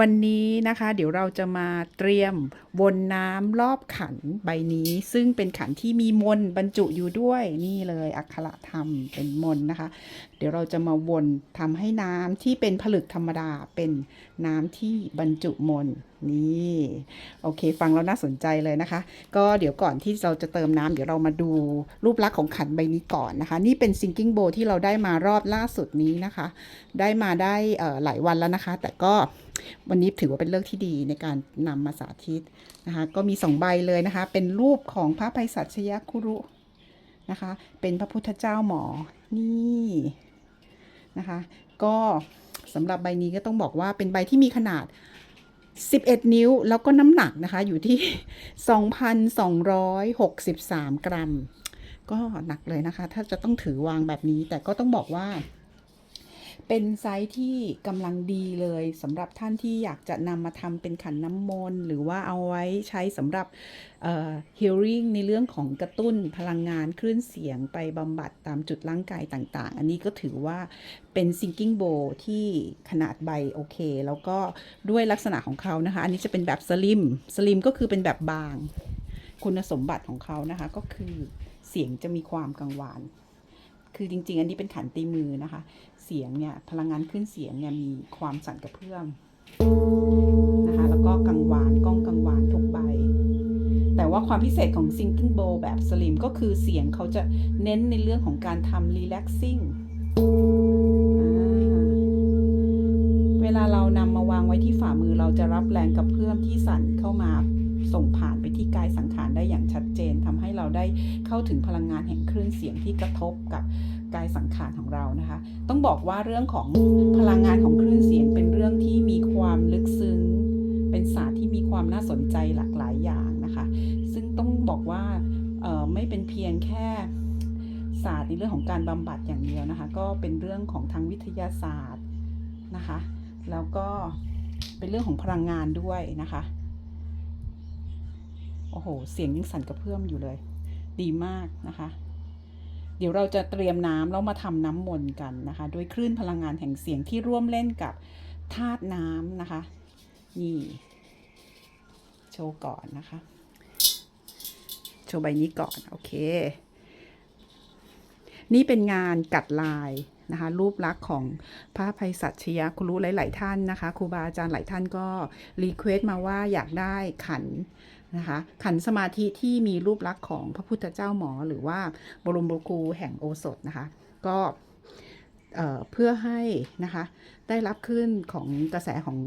วันนี้นะคะเดี๋ยวเราจะมาเตรียมวนน้ำรอบขันใบนี้ ซึ่งเป็นขันที่มีมนบรรจุอยู่ด้วยนี่เลยอักขระธรรมเป็นมนนะคะ เดี๋ยวเราจะมาวนทำให้น้ำที่เป็นผลึกธรรมดาเป็นน้ำที่บรรจุมนนี่โอเค ฟังแล้วน่าสนใจเลยนะคะ ก็เดี๋ยวก่อนที่เราจะเติมน้ำเดี๋ยวเรามาดูรูปลักษณ์ของขันใบนี้ก่อนนะคะ นี่เป็น sinking bowl ที่เราได้มารอบล่าสุดนี้นะคะ ได้มาได้หลายวันแล้วนะคะ แต่ก็วันนี้ถือว่าเป็นเรื่องที่ดีในการนำมาสาธิตนะคะก็มีสองใบเลยนะคะ เป็นรูปของพระภัยสัชยคุรุนะคะ เป็นพระพุทธเจ้าหมอนี่นะคะ ก็สำหรับใบนี้ก็ต้องบอกว่าเป็นใบที่มีขนาด 11 นิ้วแล้วก็น้ำหนักนะคะอยู่ที่ 2,263 กรัม ก็หนักเลยนะคะ ถ้าจะต้องถือวางแบบนี้แต่ก็ต้องบอกว่า เป็นไซส์ที่กำลังดีเลยสำหรับท่านที่อยากจะนำมาทำเป็นขันน้ำมนต์หรือว่าเอาไว้ใช้สำหรับเอ่อ healing ในเรื่องของกระตุ้นพลังงานคลื่นเสียงไปบำบัดตามจุดร่างกายต่างๆ อันนี้ก็ถือว่าเป็น sinking bowl ที่ขนาดใบโอเค แล้วก็ด้วยลักษณะของเขานะคะ อันนี้จะเป็นแบบสลิมสลิมก็คือเป็นแบบบาง คุณสมบัติของเขานะคะ ก็คือเสียงจะมีความกังวาน คือจริง ๆ อันนี้เป็นขันตีมือนะคะ เสียงเนี่ยพลังงานขึ้นเสียงเนี่ยมีความสั่นกระเพื่อมนะคะ แล้วก็กังวานกล้องกังวานทุกใบ แต่ว่าความพิเศษของ Sinking Bowl แบบสลิมก็คือเสียงเขาจะเน้นในเรื่องของการทำ relaxing อ่าเวลาเรานำมาวางไว้ที่ฝ่ามือเราจะรับแรงกระเพื่อมที่สั่นเข้ามา ส่งผ่านไปที่กายสังขารได้อย่างชัดเจนทำให้เราได้เข้าถึงพลังงานแห่งคลื่นเสียงที่กระทบกับกายสังขารของเรานะคะ ต้องบอกว่าเรื่องของพลังงานของคลื่นเสียงเป็นเรื่องที่มีความลึกซึ้ง เป็นศาสตร์ที่มีความน่าสนใจหลากหลายอย่างนะคะ ซึ่งต้องบอกว่าไม่เป็นเพียงแค่ศาสตร์ในเรื่องของการบำบัดอย่างเดียวนะคะ ก็เป็นเรื่องของทางวิทยาศาสตร์นะคะ แล้วก็เป็นเรื่องของพลังงานด้วยนะคะ โอ้โห เสียงยังสั่นกระเพื่อมอยู่เลย ดีมากนะคะ เดี๋ยวเราจะเตรียมน้ำแล้วมาทำน้ำมนต์กันนะคะ ด้วยคลื่นพลังงานแห่งเสียงที่ร่วมเล่นกับธาตุน้ำนะคะ นี่ โชว์ก่อนนะคะ โชว์ใบนี้ก่อน โอเค นี่เป็นงานกัดลาย นะคะ รูปลักษณ์ของพระภัยสัชยะครูหลาย ๆ ท่านนะคะครูบาอาจารย์หลายท่านก็รีเควสต์มาว่าอยากได้ขันนะคะขันสมาธิที่มีรูปลักษณ์ของพระพุทธเจ้าหมอหรือว่าบรมครูแห่งโอสถนะคะ ก็เอ่อเพื่อให้นะคะได้รับขึ้นของกระแสของ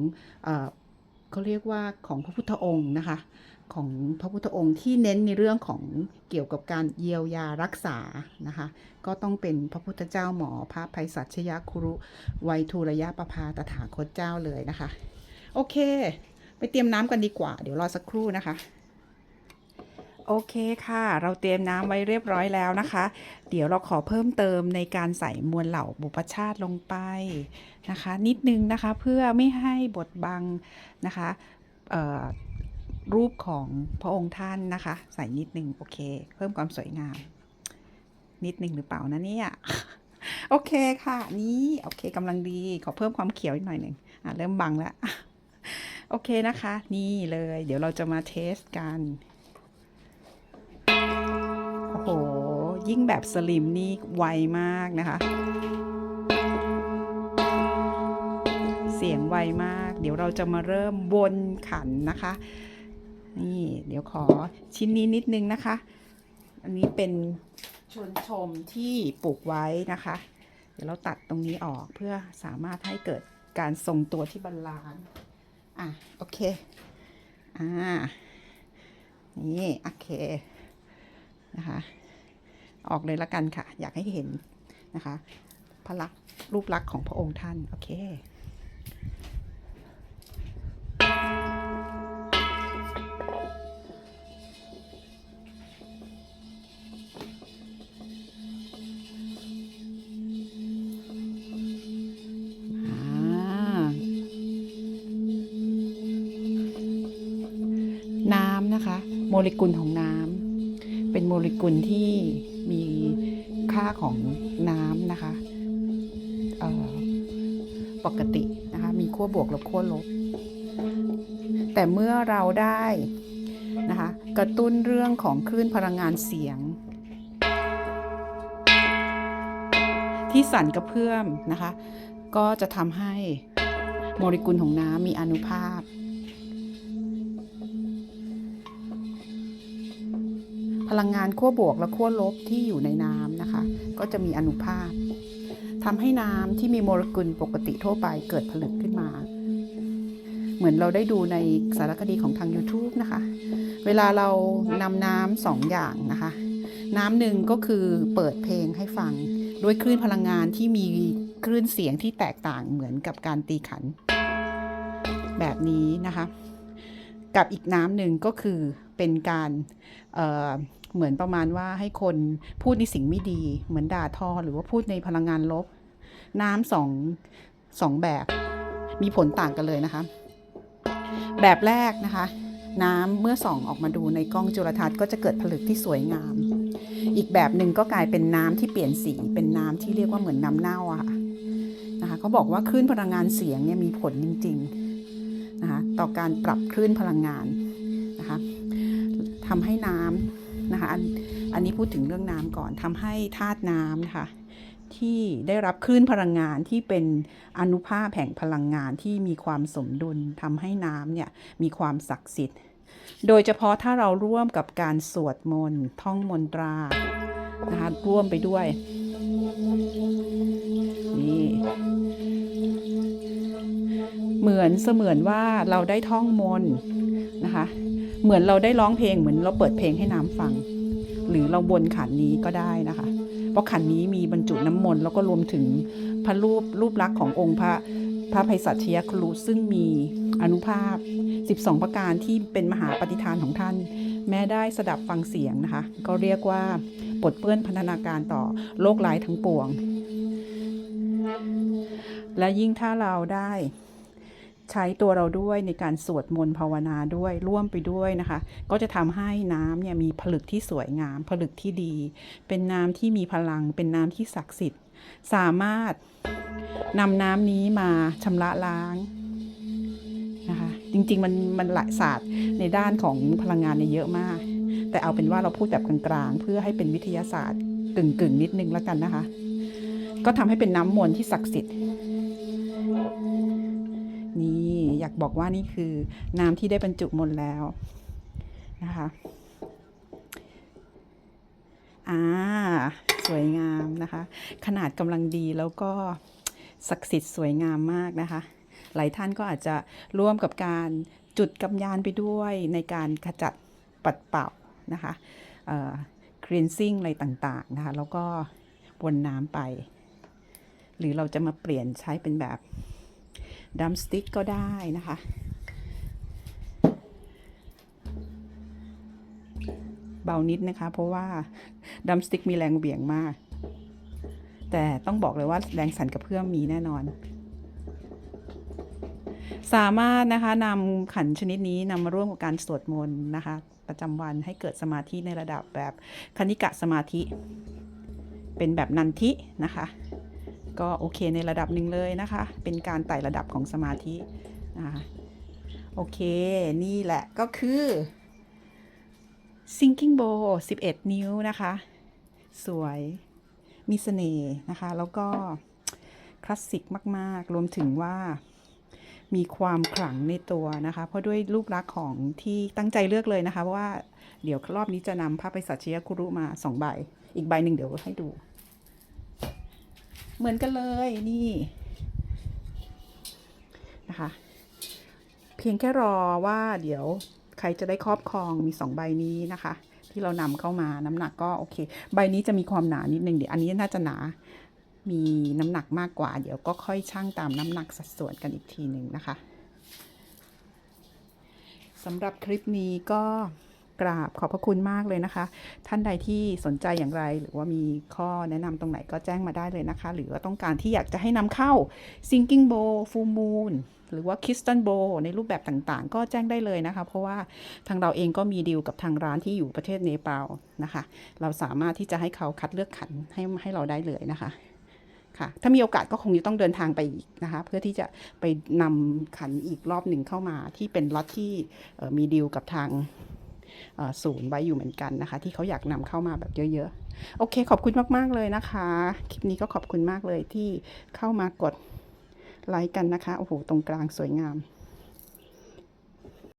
เอเขาเรียกว่าของพระพุทธองค์นะคะ ของพระพุทธองค์ที่เน้นในเรื่องของเกี่ยวกับการเยียวยารักษานะคะ ก็ต้องเป็นพระพุทธเจ้าหมอพระภัยสัชยคุรุไวยทูระยะประภาตถาคตเจ้าเลยนะคะ โอเค ไปเตรียมน้ำกันดีกว่า เดี๋ยวรอสักครู่นะคะ โอเคค่ะ เราเตรียมน้ำไว้เรียบร้อยแล้วนะคะ เดี๋ยวเราขอเพิ่มเติมในการใส่มวลเหล่าบุพชาติลงไปนะคะ นิดนึงนะคะเพื่อไม่ให้บดบังนะคะ รูปของพระองค์ท่านนะคะ ใส่นิดนึงโอเค เพิ่มความสวยงาม นิดนึงหรือเปล่านะเนี่ยโอเคค่ะ นี่โอเคกำลังดีขอเพิ่มความเขียวอีกหน่อยหนึ่งอะเริ่มบังแล้วโอเคนะคะ นี่เลย เดี๋ยวเราจะมาเทสกันโอ้โหยิ่งแบบสลิมนี่ไวมากนะคะ เสียงไวมาก เดี๋ยวเราจะมาเริ่มวนขันนะคะ นี่เดี๋ยวขอชิ้นนี้นิดนึงนะคะ อันนี้เป็นชวนชมที่ปลูกไว้นะคะ เดี๋ยวเราตัดตรงนี้ออกเพื่อสามารถให้เกิดการทรงตัวที่บาลานซ์อะโอเค อ่า นี่โอเคนะคะ ออกเลยละกันค่ะ อยากให้เห็นนะคะพระลักษณ์รูปลักษณ์ของพระองค์ท่าน โอเคำนะคะ โมเลกุลของน้ำเป็นโมเลกุลที่มีค่าของน้ำนะคะปกตินะคะมีขั้วบวกและขั้วลบ แต่เมื่อเราได้นะคะกระตุ้นเรื่องของคลื่นพลังงานเสียง ที่สั่นกระเพื่อมนะคะ ก็จะทำให้โมเลกุลของน้ำมีอนุภาค พลังงานขั้วบวกและขั้วลบที่อยู่ในน้ำนะคะ ก็จะมีอนุภาคทำให้น้ำที่มีโมเลกุลปกติทั่วไปเกิดผลึกขึ้นมา เหมือนเราได้ดูในสารคดีของทาง YouTube นะคะ เวลาเรานำน้ำสองอย่างนะคะ น้ำหนึ่งก็คือเปิดเพลงให้ฟังด้วยคลื่นพลังงานที่มีคลื่นเสียงที่แตกต่างเหมือนกับการตีขัน แบบนี้นะคะ กับอีกน้ำหนึ่งก็คือเป็นการเเหมือนประมาณว่าให้คนพูดในสิ่งไม่ดี เหมือนด่าทอหรือว่าพูดในพลังงานลบ น้ำสองสองแบบมีผลต่างกันเลยนะคะ แบบแรกนะคะ น้ำเมื่อส่องออกมาดูในกล้องจุลทรรศน์ก็จะเกิดผลึกที่สวยงาม อีกแบบหนึ่งก็กลายเป็นน้ำที่เปลี่ยนสีเป็นน้ำที่เรียกว่าเหมือนน้ำเน่าอะค่ะนะคะเขาบอกว่าคลื่นพลังงานเสียงเนี่ยมีผลจริง ๆ นะคะต่อการปรับคลื่นพลังงานนะคะทำให้น้ำนะคะอันอันนี้พูดถึงเรื่องน้ำก่อนทำให้ธาตุน้ำนะคะที่ได้รับคลื่นพลังงานที่เป็นอนุภาคแห่งพลังงานที่มีความสมดุลทำให้น้ำเนี่ยมีความศักดิ์สิทธิ์ โดยเฉพาะถ้าเราร่วมกับการสวดมนต์ท่องมนตรานะคะร่วมไปด้วย เหมือนเสมือนว่าเราได้ท่องมนต์นะคะ เหมือนเราได้ร้องเพลงเหมือนเราเปิดเพลงให้น้ำฟัง หรือเราบนขันนี้ก็ได้นะคะ เพราะขันนี้มีบรรจุน้ำมนต์แล้วก็รวมถึงพระรูปรูปลักษณ์ขององค์พระพระภัยสัชยครุซึ่งมีอนุภาพ 12 ประการที่เป็นมหาปฏิธานของท่าน แม้ได้สดับฟังเสียงนะคะ ก็เรียกว่าปลดเปื้อนพันธนาการต่อโลกร้ายทั้งปวง และยิ่งถ้าเราได้ ใช้ตัวเราด้วยในการสวดมนต์ภาวนาด้วยร่วมไปด้วยนะคะ ก็จะทำให้น้ำเนี่ยมีผลึกที่สวยงาม ผลึกที่ดี เป็นน้ำที่มีพลัง เป็นน้ำที่ศักดิ์สิทธิ์ สามารถนำน้ำนี้มาชำระล้างนะคะจริงๆมันมันหลายศาสตร์ในด้านของพลังงานเนี่ยเยอะมาก แต่เอาเป็นว่าเราพูดแบบกลางๆ เพื่อให้เป็นวิทยาศาสตร์กึ่งๆ นิดนึงแล้วกันนะคะ ก็ทำให้เป็นน้ำมนต์ที่ศักดิ์สิทธิ์ อยากบอกว่านี่คือน้ำที่ได้บรรจุมนแล้วนะคะอ่าสวยงามนะคะ ขนาดกำลังดีแล้วก็ศักดิ์สิทธิ์สวยงามมากนะคะ หลายท่านก็อาจจะร่วมกับการจุดกำยานไปด้วยในการขจัดปัดเป่านะคะเอ่อ cleansing อะไรต่างๆนะคะ แล้วก็วนน้ำไป หรือเราจะมาเปลี่ยนใช้เป็นแบบ ดัมสติ๊กก็ได้นะคะ เบานิดนะคะ เพราะว่าดัมสติ๊กมีแรงเบี่ยงมาก แต่ต้องบอกเลยว่าแรงสั่นกระเพื่อมมีแน่นอน สามารถนะคะนำขันชนิดนี้นำมาร่วมกับการสวดมนต์นะคะ ประจำวันให้เกิดสมาธิในระดับแบบคณิกะสมาธิ เป็นแบบนันทินะคะ ก็โอเคในระดับหนึ่งเลยนะคะ เป็นการไต่ระดับของสมาธินะคะโอเค นี่แหละก็คือ sinking bowl 11 นิ้วนะคะ สวยมีเสน่ห์นะคะ แล้วก็คลาสสิกมาก ๆ รวมถึงว่ามีความขลังในตัวนะคะ เพราะด้วยรูปลักษณ์ของที่ตั้งใจเลือกเลยนะคะ เพราะว่าเดี๋ยวรอบนี้จะนำพระไปสัชยคุรุมาสองใบ อีกใบหนึ่งเดี๋ยวให้ดู เหมือนกันเลยนี่นะคะ เพียงแค่รอว่าเดี๋ยวใครจะได้ครอบครองมีสองใบนี้นะคะ ที่เรานำเข้ามาน้ำหนักก็โอเค ใบนี้จะมีความหนานิดนึงเดี๋ยวอันนี้น่าจะหนามีน้ำหนักมากกว่า เดี๋ยวก็ค่อยชั่งตามน้ำหนักสัดส่วนกันอีกทีหนึ่งนะคะสำหรับคลิปนี้ก็ กราบขอบพระคุณมากเลยนะคะ ท่านใดที่สนใจอย่างไร หรือว่ามีข้อแนะนำตรงไหนก็แจ้งมาได้เลยนะคะ หรือว่าต้องการที่อยากจะให้นำเข้า Sinking Bowl Full Moon หรือว่า Crystal Bowl ในรูปแบบต่างๆ ก็แจ้งได้เลยนะคะ เพราะว่าทางเราเองก็มีดีลกับทางร้านที่อยู่ประเทศเนปาลนะคะ เราสามารถที่จะให้เขาคัดเลือกขันให้ให้เราได้เลยนะคะค่ะถ้ามีโอกาสก็คงจะต้องเดินทางไปอีกนะคะ เพื่อที่จะไปนำขันอีกรอบหนึ่งเข้ามาที่เป็นล็อตที่มีดีลกับทาง ศูนย์ไว้อยู่เหมือนกันนะคะ ที่เขาอยากนำเข้ามาแบบเยอะๆ โอเค ขอบคุณมากๆเลยนะคะ คลิปนี้ก็ขอบคุณมากเลยที่เข้ามากดไลค์กันนะคะ โอ้โห ตรงกลางสวยงาม